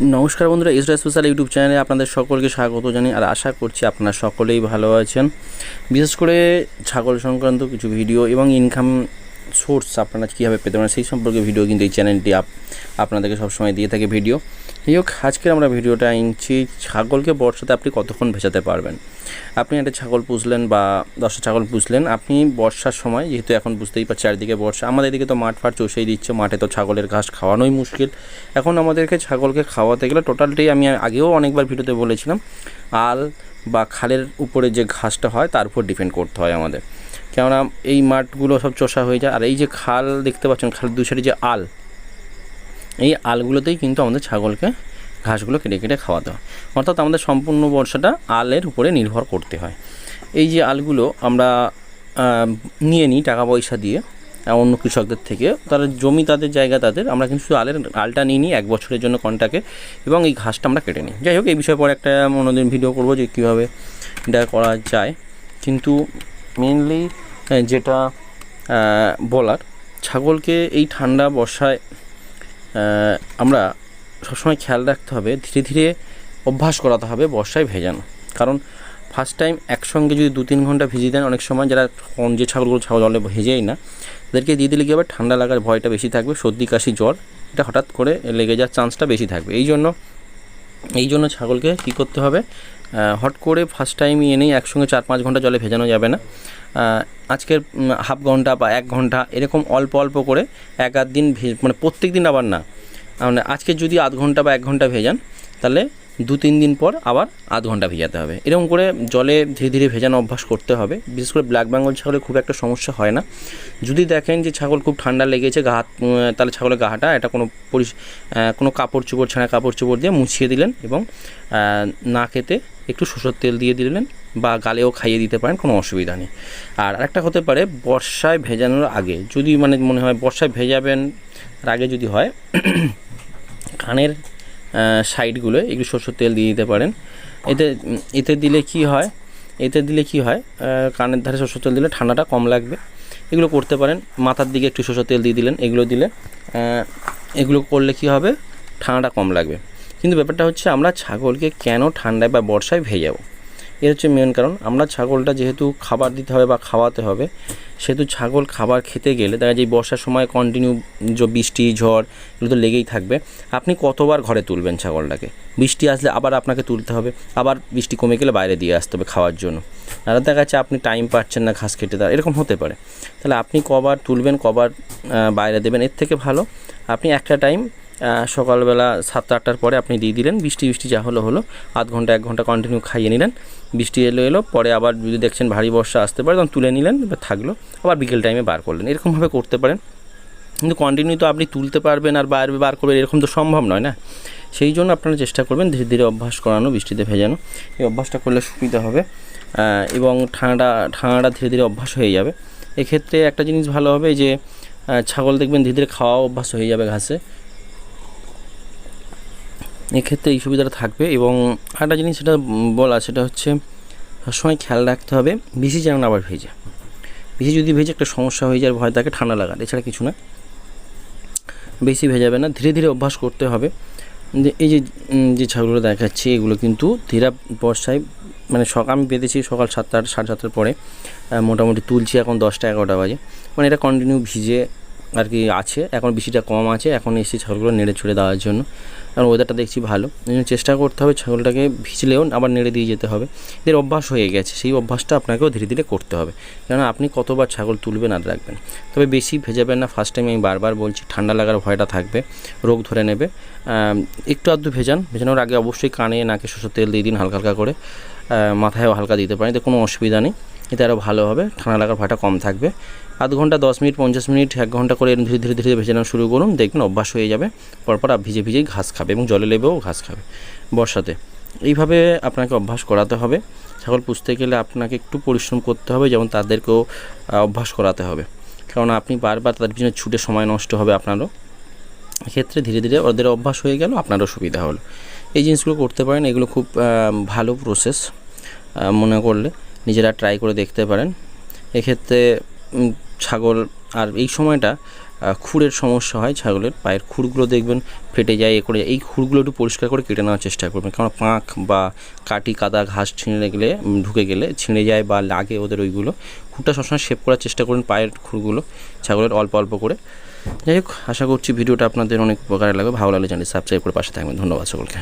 নমস্কার বন্ধুরা ইসরা special YouTube চ্যানেলে আপনাদের সকলকে স্বাগত জানি আর আশা করছি আপনারা সকলেই ভালো আছেন। বিশেষ করে ছাগল সংক্রান্ত কিছু ভিডিও এবং ইনকাম সোর্স আপনারা কীভাবে পেতে পারেন, সেই সম্পর্কে ভিডিও কিন্তু এই চ্যানেলটি আপ আপনাদেরকে সবসময় দিয়ে থাকে ভিডিও যাই হোক আজকে আমরা ভিডিওটা আনছি ছাগলকে বর্ষাতে আপনি কতক্ষণ ভেজাতে পারবেন? আপনি একটা ছাগল পুষলেন বা দশটা ছাগল পুষলেন, আপনি বর্ষার সময়, যেহেতু এখন বুঝতেই পারছি চারিদিকে বর্ষা, আমাদের এদিকে তো মাঠ ফাট চষেই দিচ্ছে, মাঠে তো ছাগলের ঘাস খাওয়ানোই মুশকিল। এখন আমাদেরকে ছাগলকে খাওয়াতে গেলে টোটালটাই আমি আগেও অনেকবার ভিডিওতে বলেছিলাম, আল বা খালের উপরে যে ঘাসটা হয়, তার উপর ডিপেন্ড করতে হয় আমাদের। কেননা এই মাঠগুলো সব চষা হয়ে যায়, আর এই যে খাল দেখতে পাচ্ছেন, খালের দু সাইডে যে আল এই আলগুলোতেই কিন্তু আমাদের ছাগলকে ঘাসগুলো কেটে কেটে খাওয়াতে হয়। অর্থাৎ আমাদের সম্পূর্ণ বর্ষাটা আলের উপরে নির্ভর করতে হয়। এই যে আলগুলো আমরা নিয়ে নিই টাকা পয়সা দিয়ে অন্য কৃষকদের থেকে, তাদের জমি, তাদের জায়গা, তাদের, আমরা কিন্তু শুধু আলের আলটা নিয়ে নিই এক বছরের জন্য কন্টাকে, এবং এই ঘাসটা আমরা কেটে নিই। যাই হোক, এই বিষয়ে পরে একটা অন্যদিন ভিডিও করব যে কীভাবে এটা করা যায়। কিন্তু মেনলি যেটা বলার, ছাগলকে এই ঠান্ডা বর্ষায় আমরা সবসময় খেয়াল রাখতে হবে, ধীরে ধীরে অভ্যাস করাতে হবে বর্ষায় ভেজানো। কারণ ফার্স্ট টাইম একসঙ্গে যদি দু তিন ঘণ্টা ভিজিয়ে দেন, অনেক সময় যারা যে ছাগলগুলো ছাগল জলে ভেজেই না, তাদেরকে দিয়ে দিলে কী হবে? ঠান্ডা লাগার ভয়টা বেশি থাকবে, সর্দি, কাশি, জ্বর, এটা হঠাৎ করে লেগে যাওয়ার চান্সটা বেশি থাকবে। এই জন্য এই জন্য ছাগলকে কী করতে হবে? হট করে ফার্স্ট টাইম এনেই একসঙ্গে চার পাঁচ ঘণ্টা জলে ভেজানো যাবে না। আজকের হাফ ঘণ্টা বা এক ঘণ্টা এরকম অল্প অল্প করে এক আধ দিন মানে প্রত্যেক দিন আবার না। মানে আজকে যদি আধ ঘণ্টা বা এক ঘণ্টা ভেজান, তাহলে দু তিন দিন পর আবার আধ ঘণ্টা ভেজাতে হবে। এরকম করে জলে ধীরে ধীরে ভেজানো অভ্যাস করতে হবে। বিশেষ করে ব্ল্যাক বেঙ্গল ছাগলে খুব একটা সমস্যা হয় না। যদি দেখেন যে ছাগল খুব ঠান্ডা লেগেছে গা তাহলে ছাগলের গাহাটা এটা কোনো আহ, কোনো কাপড় চোপড় ছাড়া কাপড় চোপড় দিয়ে মুছিয়ে দিলেন এবং না খেতে একটু সরষের তেল দিয়ে দিলেন বা গালেও খাইয়ে দিতে পারেন কোনো অসুবিধা নেই। আর আরেকটা হতে পারে বর্ষায় ভেজানোর আগে যদি মানে মনে হয় বর্ষায় ভেজাবেন আগে যদি হয় কানের সাইডগুলো একটু সরষের তেল দিয়ে দিতে পারেন। এতে এতে দিলে কি হয়? এতে দিলে কি হয়? কানের ধারে সরষের তেল দিলে ঠান্ডাটা কম লাগবে। এগুলো করতে পারেন। মাথার দিকে একটু সরষের তেল দিয়ে দিলেন, এগুলো দিলে এগুলো করলে কি হবে? ঠান্ডাটা কম লাগবে। কিন্তু ব্যাপারটা হচ্ছে আমরা ছাগলকে কেন ঠান্ডায় বা বর্ষায় ভেজাবো? এর হচ্ছে মেন কারণ। আমরা ছাগলটা যেহেতু খাবার দিতে হবে বা খাওয়াতে হবে, সেহেতু ছাগল খাবার খেতে গেলে দেখা যায় বর্ষার সময় কন্টিনিউ যে বৃষ্টি, ঝড়, এগুলো তো লেগেই থাকবে। আপনি কতবার ঘরে তুলবেন ছাগলটাকে? বৃষ্টি আসলে আবার আপনাকে তুলতে হবে, আবার বৃষ্টি কমে গেলে বাইরে দিয়ে আসতে হবে খাওয়ার জন্য। আর দেখা যাচ্ছে আপনি টাইম পাচ্ছেন না ঘাস কেটে দেওয়ার এরকম হতে পারে। তাহলে আপনি কবার তুলবেন, কবার বাইরে দেবেন, এর থেকে ভালো। আপনি একটা টাইম সকালবেলা সাতটা আটটার পরে আপনি দিয়ে দিলেন। বৃষ্টি বৃষ্টি যা হলো হলো। আধ ঘণ্টা, এক ঘণ্টা কন্টিনিউ খাইয়ে নিলেন। বৃষ্টি এলো এলো, পরে আবার যদি দেখছেন ভারী বর্ষা আসতে পারে, তখন তুলে নিলেন, এবার থাকল। আবার বিকেল টাইমে বার করলেন। এরকমভাবে করতে পারেন। কিন্তু কন্টিনিউ তো আপনি তুলতে পারবেন আর বাইরে বার করবেন, এরকম তো সম্ভব নয় না? সেই জন্য আপনারা চেষ্টা করবেন ধীরে ধীরে অভ্যাস করানো, বৃষ্টিতে ভেজানো। এই অভ্যাসটা করলে সুবিধা হবে। এবং ঠান্ডা, ঠান্ডাটা ধীরে ধীরে অভ্যাস হয়ে যাবে। এক্ষেত্রে একটা জিনিস ভালো হবে যে ছাগল দেখবেন ধীরে ধীরে খাওয়া অভ্যাস হয়ে যাবে ঘাসে। এক্ষেত্রে এই সুবিধাটা থাকবে এবং আরেকটা জিনিস সেটা বলা, সেটা হচ্ছে সবসময় খেয়াল রাখতে হবে বেশি যেন আবার ভেজে। বেশি যদি ভেজে একটা সমস্যা হয়ে যায়, ভয় থাকে, ঠান্ডা লাগার এছাড়া কিছু না। বেশি ভেজাবে না, ধীরে ধীরে অভ্যাস করতে হবে। যে এই যে যে ছাগলগুলো দেখাচ্ছি, এগুলো কিন্তু ধীরা বর্ষায় মানে সকাল আমি বেঁধেছি সকাল সাতটা, সাড়ে সাতটার পরে মোটামুটি তুলছি এখন দশটা, এগারোটা বাজে। মানে এটা কন্টিনিউ ভিজে আর কি আছে, এখন বৃষ্টিটা কম আছে, এখন এসে ছাগলগুলো নেড়ে ছুড়ে দেওয়ার জন্য। কারণ ওয়েদারটা দেখছি ভালো। জন্য চেষ্টা করতে হবে ছাগলটাকে ভিজলেও আবার নেড়ে দিয়ে যেতে হবে। এদের অভ্যাস হয়ে গেছে, সেই অভ্যাসটা আপনাকেও ধীরে ধীরে করতে হবে। কেননা আপনি কতবার ছাগল তুলবেন আর রাখবেন। তবে বেশি ভেজাবেন না ফার্স্ট টাইম আমি বারবার বলছি, ঠান্ডা লাগার ভয়টা থাকবে, রোগ ধরে নেবে। একটু আধটু ভেজান, ভেজানোর আগে অবশ্যই কানে, নাকে সরষের তেল দিয়ে দিন হালকা হালকা করে। মাথায়ও হালকা দিতে পারেন, এতে কোনো অসুবিধা নেই। এতে আরও ভালো হবে। ঠান্ডা লাগার ভয়টা কম থাকবে। আধ ঘণ্টা, দশ মিনিট, পঞ্চাশ মিনিট, এক ঘণ্টা করে ধীরে ধীরে ধীরে ভেজে নেওয়া শুরু করুন। দেখবেন অভ্যাস হয়ে যাবে। পরপর ভিজে, ভিজেই ঘাস খাবে এবং জলে লেবেও ঘাস খাবে বর্ষাতে। এইভাবে আপনাকে অভ্যাস করাতে হবে। ছাগল পুষতে গেলে আপনাকে একটু পরিশ্রম করতে হবে, যেমন তাদেরকেও অভ্যাস করাতে হবে। কারণ আপনি বারবার তাদের পিছনে ছুটে সময় নষ্ট হবে আপনারও। ক্ষেত্রে ধীরে ধীরে ওদের অভ্যাস হয়ে গেল, আপনারও সুবিধা হলো। এই জিনিসগুলো করতে পারেন, এগুলো খুব ভালো প্রসেস মনে করলে। নিজেরা ট্রাই করে দেখতে পারেন। এক্ষেত্রে ছাগল আর এই সময়টা খুরের সমস্যা হয় ছাগলের, পায়ের খুরগুলো দেখবেন ফেটে যায়, এ করে যায়। এই খুরগুলো একটু পরিষ্কার করে কেটে নেওয়ার চেষ্টা করবেন। কারণ পাঁক বা কাটি, কাদা ঘাস ছিঁড়ে গেলে ঢুকে গেলে ছিঁড়ে যায় বা লাগে ওদের ওইগুলো খুরটা সবসময় শেপ করার চেষ্টা করুন পায়ের খুরগুলো, ছাগলের অল্প অল্প করে। যাই হোক, আশা করছি ভিডিওটা আপনাদের অনেক উপকারে লাগবে। ভালো লাগলে চ্যানেল সাবস্ক্রাইব করে পাশে থাকবেন। ধন্যবাদ সকলকে।